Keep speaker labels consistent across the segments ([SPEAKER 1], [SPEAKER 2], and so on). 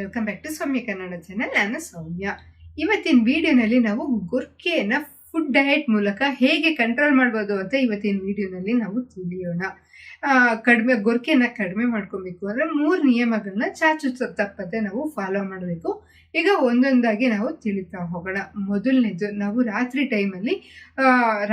[SPEAKER 1] Welcome back to Soumya Kannada channel ನಾನು ಸೌಮ್ಯ ಇವತ್ತಿನ ವಿಡಿಯೋನಲ್ಲಿ ನಾವು ಗೊರ್ಕೆಯನ್ನ ಫುಡ್ ಡಯಟ್ ಮೂಲಕ ಹೇಗೆ ಕಂಟ್ರೋಲ್ ಮಾಡ್ಬೋದು ಅಂತ ಇವತ್ತಿನ ವಿಡಿಯೋನಲ್ಲಿ ನಾವು ತಿಳಿಯೋಣ. ಕಡಿಮೆ ಗೊರ್ಕೆನ ಕಡಿಮೆ ಮಾಡ್ಕೊಬೇಕು ಅಂದರೆ ಮೂರು ನಿಯಮಗಳನ್ನ ಚಾಚು ತಪ್ಪದೆ ನಾವು ಫಾಲೋ ಮಾಡಬೇಕು. ಈಗ ಒಂದೊಂದಾಗಿ ನಾವು ತಿಳಿತಾ ಹೋಗೋಣ. ಮೊದಲನೇದು, ನಾವು ರಾತ್ರಿ ಟೈಮಲ್ಲಿ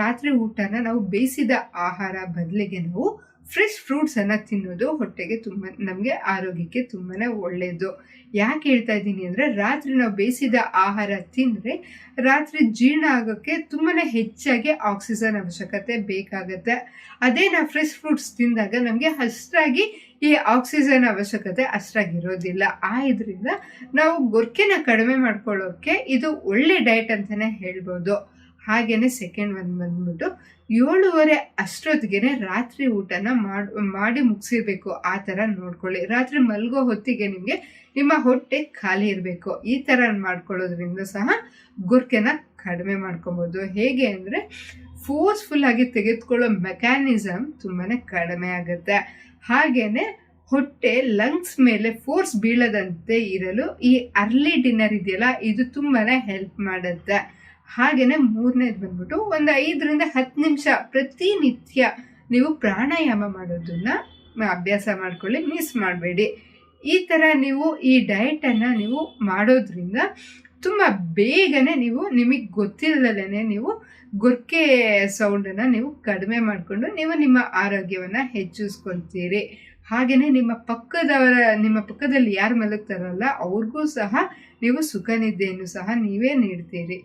[SPEAKER 1] ರಾತ್ರಿ ಊಟನ ನಾವು ಬೇಯಿಸಿದ ಆಹಾರ, ಬದಲಿಗೆ ನಾವು ಫ್ರೆಶ್ ಫ್ರೂಟ್ಸನ್ನು ತಿನ್ನೋದು ಹೊಟ್ಟೆಗೆ ತುಂಬ, ನಮಗೆ ಆರೋಗ್ಯಕ್ಕೆ ತುಂಬಾ ಒಳ್ಳೆಯದು ಯಾಕೆ ಹೇಳ್ತಾ ಇದ್ದೀನಿ ಅಂದರೆ, ರಾತ್ರಿ ನಾವು ಬೇಯಿಸಿದ ಆಹಾರ ತಿಂದರೆ, ರಾತ್ರಿ ಜೀರ್ಣ ಆಗೋಕ್ಕೆ ತುಂಬಾ ಹೆಚ್ಚಾಗಿ ಆಕ್ಸಿಜನ್ ಅವಶ್ಯಕತೆ ಬೇಕಾಗುತ್ತೆ. ಅದೇ ನಾವು ಫ್ರೆಶ್ ಫ್ರೂಟ್ಸ್ ತಿಂದಾಗ ನಮಗೆ ಅಷ್ಟಾಗಿ ಈ ಆಕ್ಸಿಜನ್ ಅವಶ್ಯಕತೆ ಅಷ್ಟಾಗಿರೋದಿಲ್ಲ. ಆ ಇದರಿಂದ ನಾವು ಗೊರ್ಕೆನ ಕಡಿಮೆ ಮಾಡ್ಕೊಳ್ಳೋಕ್ಕೆ ಇದು ಒಳ್ಳೆ ಡಯಟ್ ಅಂತಲೇ ಹೇಳ್ಬೋದು. ಹಾಗೇನೆ ಸೆಕೆಂಡ್ ಒನ್ ಬಂದ್ಬಿಟ್ಟು ಏಳುವರೆ ಅಷ್ಟೊತ್ತಿಗೆ ರಾತ್ರಿ ಊಟನ ಮಾಡಿ ಮಾಡಿ ಮುಗಿಸಿರ್ಬೇಕು, ಆ ಥರ ನೋಡ್ಕೊಳ್ಳಿ. ರಾತ್ರಿ ಮಲಗೋ ಹೊತ್ತಿಗೆ ನಿಮಗೆ ನಿಮ್ಮ ಹೊಟ್ಟೆ ಖಾಲಿ ಇರಬೇಕು. ಈ ಥರ ಮಾಡ್ಕೊಳ್ಳೋದ್ರಿಂದ ಸಹ ಗುರ್ಕೆನ ಕಡಿಮೆ ಮಾಡ್ಕೊಬೋದು. ಹೇಗೆ ಅಂದರೆ ಫೋರ್ಸ್ಫುಲ್ಲಾಗಿ ತೆಗೆದುಕೊಳ್ಳೋ ಮೆಕ್ಯಾನಿಸಮ್ ತುಂಬಾ ಕಡಿಮೆ ಆಗುತ್ತೆ. ಹಾಗೇ ಹೊಟ್ಟೆ ಲಂಗ್ಸ್ ಮೇಲೆ ಫೋರ್ಸ್ ಬೀಳದಂತೆ ಇರಲು ಈ ಅರ್ಲಿ ಡಿನ್ನರ್ ಇದೆಯಲ್ಲ, ಇದು ತುಂಬಾ ಹೆಲ್ಪ್ ಮಾಡುತ್ತೆ. ಹಾಗೆಯೇ ಮೂರನೇದು ಬಂದ್ಬಿಟ್ಟು ಒಂದು ಐದರಿಂದ ಹತ್ತು ನಿಮಿಷ ಪ್ರತಿನಿತ್ಯ ನೀವು ಪ್ರಾಣಾಯಾಮ ಮಾಡೋದನ್ನು ಅಭ್ಯಾಸ ಮಾಡ್ಕೊಳ್ಳಿ ಮಿಸ್ ಮಾಡಬೇಡಿ. ಈ ಥರ ನೀವು ಈ ಡಯಟನ್ನು ನೀವು ಮಾಡೋದ್ರಿಂದ ತುಂಬ ಬೇಗನೆ ನೀವು ನಿಮಗೆ ಗೊತ್ತಿಲ್ಲದೇ ನೀವು ಗೊರ್ಕೆ ಸೌಂಡನ್ನು ನೀವು ಕಡಿಮೆ ಮಾಡಿಕೊಂಡು ನೀವು ನಿಮ್ಮ ಆರೋಗ್ಯವನ್ನು ಹೆಚ್ಚಿಸ್ಕೊಳ್ತೀರಿ. ಹಾಗೆಯೇ ನಿಮ್ಮ ಪಕ್ಕದವರ, ನಿಮ್ಮ ಪಕ್ಕದಲ್ಲಿ ಯಾರು ಮಲಗ್ತಾರಲ್ಲ ಅವ್ರಿಗೂ ಸಹ ನೀವು ಸುಖ ನಿದ್ದೆಯನ್ನು ಸಹ ನೀವೇ ನೀಡ್ತೀರಿ.